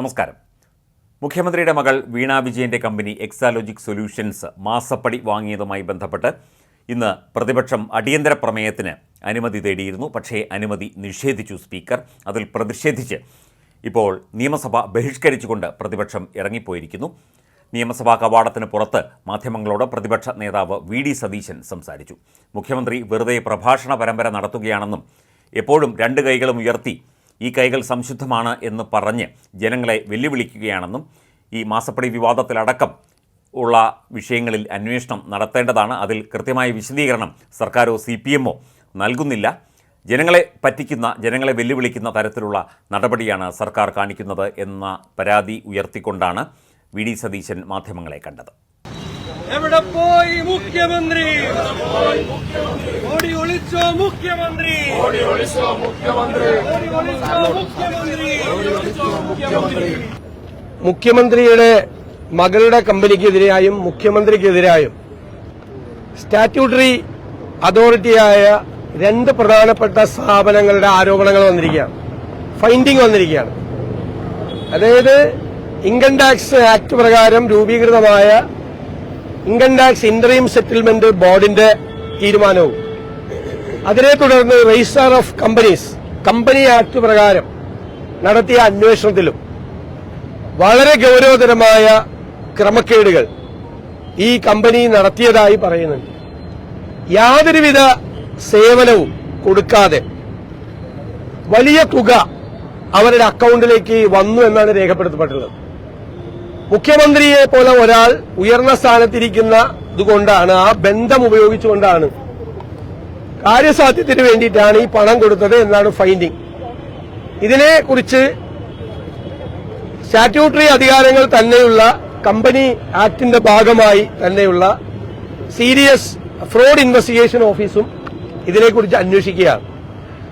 നമസ്കാരം. മുഖ്യമന്ത്രിയുടെ മകൾ വീണ വിജയന്റെ കമ്പനി എക്സാലോജിക് സൊല്യൂഷൻസ് മാസപ്പടി വാങ്ങിയതുമായി ബന്ധപ്പെട്ട് ഇന്ന് പ്രതിപക്ഷം അടിയന്തര പ്രമേയത്തിന് അനുമതി തേടിയിരുന്നു. പക്ഷേ അനുമതി നിഷേധിച്ചു സ്പീക്കർ. അതിൽ പ്രതിഷേധിച്ച് ഇപ്പോൾ നിയമസഭ ബഹിഷ്കരിച്ചുകൊണ്ട് പ്രതിപക്ഷം ഇറങ്ങിപ്പോയിരിക്കുന്നു. നിയമസഭാ കവാടത്തിന് പുറത്ത് മാധ്യമങ്ങളോട് പ്രതിപക്ഷ നേതാവ് വി ഡി സതീശൻ സംസാരിച്ചു. മുഖ്യമന്ത്രി വെറുതെ പ്രഭാഷണ പരമ്പര നടത്തുകയാണെന്നും എപ്പോഴും രണ്ട് കൈകളും ഉയർത്തി ഈ കൈകൾ സംശുദ്ധമാണ് എന്ന് പറഞ്ഞ് ജനങ്ങളെ വെല്ലുവിളിക്കുകയാണെന്നും ഈ മാസപ്പടി വിവാദത്തിലടക്കം ഉള്ള വിഷയങ്ങളിൽ അന്വേഷണം നടത്തേണ്ടതാണ്. അതിൽ കൃത്യമായ വിശദീകരണം സർക്കാരോ സി പി എമ്മോ നൽകുന്നില്ല. ജനങ്ങളെ പറ്റിക്കുന്ന ജനങ്ങളെ വെല്ലുവിളിക്കുന്ന തരത്തിലുള്ള നടപടിയാണ് സർക്കാർ കാണിക്കുന്നത് എന്ന പരാതി ഉയർത്തിക്കൊണ്ടാണ് വി ഡി സതീശൻ മാധ്യമങ്ങളെ കണ്ടത്. എവിടെ പോയി മുഖ്യമന്ത്രി? ഓടി ഒളിച്ചോ മുഖ്യമന്ത്രി? ഓടി ഒളിച്ചോ മുഖ്യമന്ത്രി? ഓടി ഒളിച്ചോ മുഖ്യമന്ത്രി? ഓടി ഒളിച്ചോ മുഖ്യമന്ത്രി? മുഖ്യമന്ത്രിയുടെ മകളുടെ കമ്പനിക്കെതിരായും മുഖ്യമന്ത്രിക്കെതിരായും സ്റ്റാറ്റ്യൂട്ടറി അതോറിറ്റിയായ രണ്ട് പ്രധാനപ്പെട്ട സ്ഥാപനങ്ങളുടെ ആരോപണങ്ങൾ വന്നിരിക്കുകയാണ്. ഫൈൻഡിങ് വന്നിരിക്കുകയാണ്. അതായത് ഇൻകം ടാക്സ് ആക്ട് പ്രകാരം രൂപീകൃതമായ ഇൻകം ടാക്സ് ഇന്ററീം സെറ്റിൽമെന്റ് ബോർഡിന്റെ തീരുമാനവും. അതിനെ തുടർന്ന് registrar of companies company act പ്രകാരം നടത്തിയ അന്വേഷണത്തിലും വളരെ ഗൌരവതരമായ ക്രമക്കേടുകൾ ഈ കമ്പനി നടത്തിയതായി പറയുന്നുണ്ട്. യാതൊരുവിധ സേവനവും കൊടുക്കാതെ വലിയ തുക അവരുടെ അക്കൗണ്ടിലേക്ക് വന്നു എന്നാണ് രേഖപ്പെടുത്തപ്പെട്ടുള്ളത് മുഖ്യമന്ത്രിയെ പോലെ ഒരാൾ ഉയർന്ന സ്ഥാനത്തിരിക്കുന്ന ഇതുകൊണ്ടാണ് ആ ബന്ധം ഉപയോഗിച്ചുകൊണ്ടാണ് കാര്യസാധ്യത്തിന് വേണ്ടിയിട്ടാണ് ഈ പണം കൊടുത്തത് എന്നാണ് ഫൈൻഡിംഗ് ഇതിനെക്കുറിച്ച് സ്റ്റാറ്റ്യൂട്ടറി അധികാരങ്ങൾ തന്നെയുള്ള കമ്പനി ആക്ടിന്റെ ഭാഗമായി തന്നെയുള്ള സീരിയസ് ഫ്രോഡ് ഇൻവെസ്റ്റിഗേഷൻ ഓഫീസും ഇതിനെക്കുറിച്ച് അന്വേഷിക്കുകയാണ്.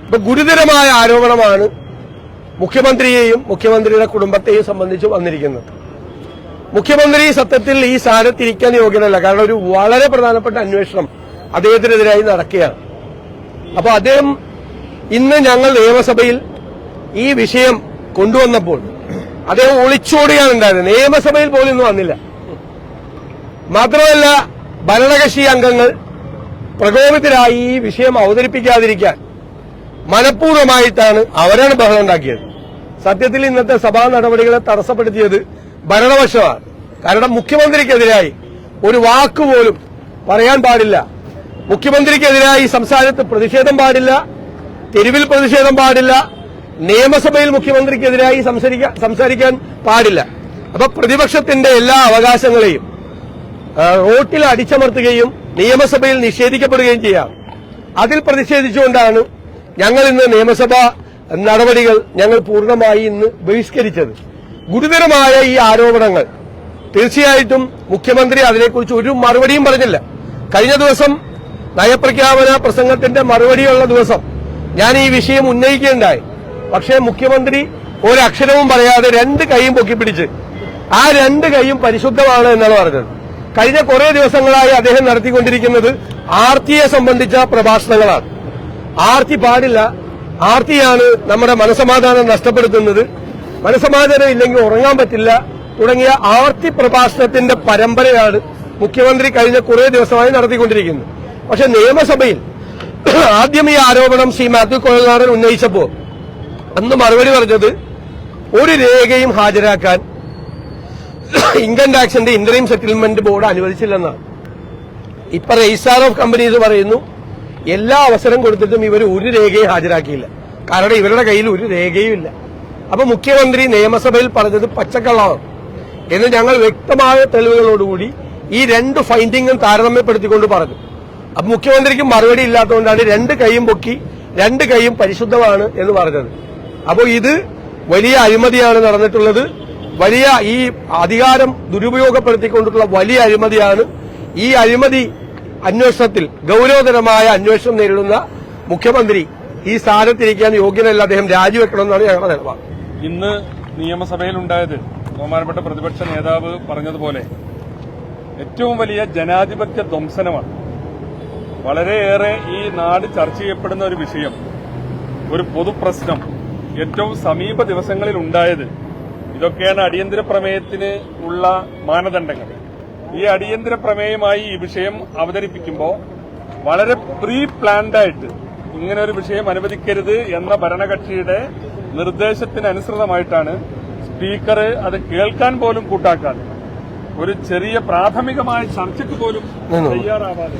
ഇപ്പൊ ഗുരുതരമായ ആരോപണമാണ് മുഖ്യമന്ത്രിയെയും മുഖ്യമന്ത്രിയുടെ കുടുംബത്തെയും സംബന്ധിച്ച് വന്നിരിക്കുന്നത്. മുഖ്യമന്ത്രി സത്യത്തിൽ ഈ സ്ഥാനത്തിരിക്കാൻ യോഗ്യനല്ല. കാരണം ഒരു വളരെ പ്രധാനപ്പെട്ട അന്വേഷണം അദ്ദേഹത്തിനെതിരായി നടക്കുകയാണ്. അപ്പോൾ അദ്ദേഹം ഇന്ന് ഞങ്ങൾ നിയമസഭയിൽ ഈ വിഷയം കൊണ്ടുവന്നപ്പോൾ അദ്ദേഹം ഒളിച്ചോടുകയാണ് ഉണ്ടായത് നിയമസഭയിൽ പോലും ഇന്ന് വന്നില്ല. മാത്രമല്ല ഭരണകക്ഷി അംഗങ്ങൾ പ്രകോപിതരായി ഈ വിഷയം അവതരിപ്പിക്കാതിരിക്കാൻ മനഃപൂർവമായിട്ടാണ് അവരാണ് ബഹളം ഉണ്ടാക്കിയത്. സത്യത്തിൽ ഇന്നത്തെ സഭാ നടപടികളെ തടസ്സപ്പെടുത്തിയത് ഭരണപക്ഷമാണ്. കാരണം മുഖ്യമന്ത്രിക്കെതിരായി ഒരു വാക്കുപോലും പറയാൻ പാടില്ല. മുഖ്യമന്ത്രിക്കെതിരായി സംസ്ഥാനത്ത് പ്രതിഷേധം പാടില്ല തെരുവിൽ പ്രതിഷേധം പാടില്ല നിയമസഭയിൽ മുഖ്യമന്ത്രിക്കെതിരായി സംസാരിക്ക- സംസാരിക്കാൻ പാടില്ല. അപ്പൊ പ്രതിപക്ഷത്തിന്റെ എല്ലാ അവകാശങ്ങളെയും റോട്ടിൽ അടിച്ചമർത്തുകയും നിയമസഭയിൽ നിഷേധിക്കപ്പെടുകയും ചെയ്യാം. അതിൽ പ്രതിഷേധിച്ചുകൊണ്ടാണ് ഞങ്ങൾ ഇന്ന് നിയമസഭാ നടപടികൾ ഞങ്ങൾ പൂർണമായി ഇന്ന് ബഹിഷ്കരിച്ചത്. ഗുരുതരമായ ഈ ആരോപണങ്ങൾ. തീർച്ചയായിട്ടും മുഖ്യമന്ത്രി അതിനെക്കുറിച്ച് ഒരു മറുപടിയും പറഞ്ഞില്ല. കഴിഞ്ഞ ദിവസം നയപ്രഖ്യാപന പ്രസംഗത്തിന്റെ മറുപടിയുള്ള ദിവസം ഞാൻ ഈ വിഷയം ഉന്നയിക്കുകയുണ്ടായി. പക്ഷേ മുഖ്യമന്ത്രി ഒരക്ഷരവും പറയാതെ രണ്ട് കൈയും പൊക്കിപ്പിടിച്ച് ആ രണ്ട് കൈയും പരിശുദ്ധമാണ് എന്നാണ് പറഞ്ഞത്. കഴിഞ്ഞ കുറെ ദിവസങ്ങളായി അദ്ദേഹം നടത്തിക്കൊണ്ടിരിക്കുന്നത് ആർത്തിയെ സംബന്ധിച്ച പ്രഭാഷണങ്ങളാണ്. ആർത്തി പാടില്ല. ആർത്തിയാണ് നമ്മുടെ മനസമാധാനം നഷ്ടപ്പെടുത്തുന്നത്. മനസമാധാനം ഇല്ലെങ്കിൽ ഉറങ്ങാൻ പറ്റില്ല. തുടങ്ങിയ ആവർത്തി പ്രഭാഷണത്തിന്റെ പരമ്പരയാണ് മുഖ്യമന്ത്രി കഴിഞ്ഞ കുറെ ദിവസമായി നടത്തിക്കൊണ്ടിരിക്കുന്നത്. പക്ഷെ നിയമസഭയിൽ ആദ്യം ഈ ആരോപണം ശ്രീ മാത്യു കൊഴനാടൻ ഉന്നയിച്ചപ്പോ അന്ന് മറുപടി പറഞ്ഞത് ഒരു രേഖയും ഹാജരാക്കാൻ ഇൻകം ടാക്സിന്റെ ഇന്റർവീം സെറ്റിൽമെന്റ് ബോർഡ് അനുവദിച്ചില്ലെന്നാണ്. ഇപ്പൊ രജിസ്ട്രാർ ഓഫ് കമ്പനീസ് പറയുന്നു എല്ലാ അവസരം കൊടുത്തിട്ടും ഇവർ ഒരു രേഖയും ഹാജരാക്കിയില്ല. കാരണം ഇവരുടെ കയ്യിൽ ഒരു രേഖയും ഇല്ല. അപ്പൊ മുഖ്യമന്ത്രി നിയമസഭയിൽ പറഞ്ഞത് പച്ചക്കള്ളാണ്. എന്ന് ഞങ്ങൾ വ്യക്തമായ തെളിവുകളോടുകൂടി ഈ രണ്ട് ഫൈൻഡിങ്ങും താരതമ്യപ്പെടുത്തിക്കൊണ്ട് പറഞ്ഞു. അപ്പൊ മുഖ്യമന്ത്രിക്ക് മറുപടി ഇല്ലാത്തതുകൊണ്ടാണ് രണ്ട് കൈയും പൊക്കി രണ്ട് കൈയും പരിശുദ്ധമാണ് എന്ന് പറഞ്ഞത്. അപ്പോൾ ഇത് വലിയ അഴിമതിയാണ് നടന്നിട്ടുള്ളത്. വലിയ ഈ അധികാരം ദുരുപയോഗപ്പെടുത്തിക്കൊണ്ടിട്ടുള്ള വലിയ അഴിമതിയാണ്. ഈ അഴിമതി അന്വേഷണത്തിൽ ഗൌരവതരമായ അന്വേഷണം നേരിടുന്ന മുഖ്യമന്ത്രി ഈ സ്ഥാനത്തിരിക്കാൻ യോഗ്യനല്ല. അദ്ദേഹം രാജിവെക്കണമെന്നാണ് ഞങ്ങളുടെ നിലപാട്. ഇന്ന് നിയമസഭയിലുണ്ടായത് ബഹുമാനപ്പെട്ട പ്രതിപക്ഷ നേതാവ് പറഞ്ഞതുപോലെ ഏറ്റവും വലിയ ജനാധിപത്യ ധ്വംസനമാണ്. വളരെയേറെ ഈ നാട് ചർച്ച ചെയ്യപ്പെടുന്ന ഒരു വിഷയം ഒരു പൊതുപ്രശ്നം ഏറ്റവും സമീപ ദിവസങ്ങളിൽ ഉണ്ടായത് ഇതൊക്കെയാണ് അടിയന്തര പ്രമേയത്തിന് ഉള്ള മാനദണ്ഡങ്ങൾ. ഈ അടിയന്തര പ്രമേയമായി ഈ വിഷയം അവതരിപ്പിക്കുമ്പോൾ വളരെ പ്രീ പ്ലാൻഡായിട്ട് ഇങ്ങനെ ഒരു വിഷയം അനുവദിക്കരുത് എന്ന ഭരണകക്ഷിയുടെ നിർദ്ദേശത്തിനനുസൃതമായിട്ടാണ് സ്പീക്കർ അത് കേൾക്കാൻ പോലും കൂട്ടാക്കാതെ ഒരു ചെറിയ പ്രാഥമികമായ ചർച്ചയ്ക്ക് പോലും. തയ്യാറാവാതെ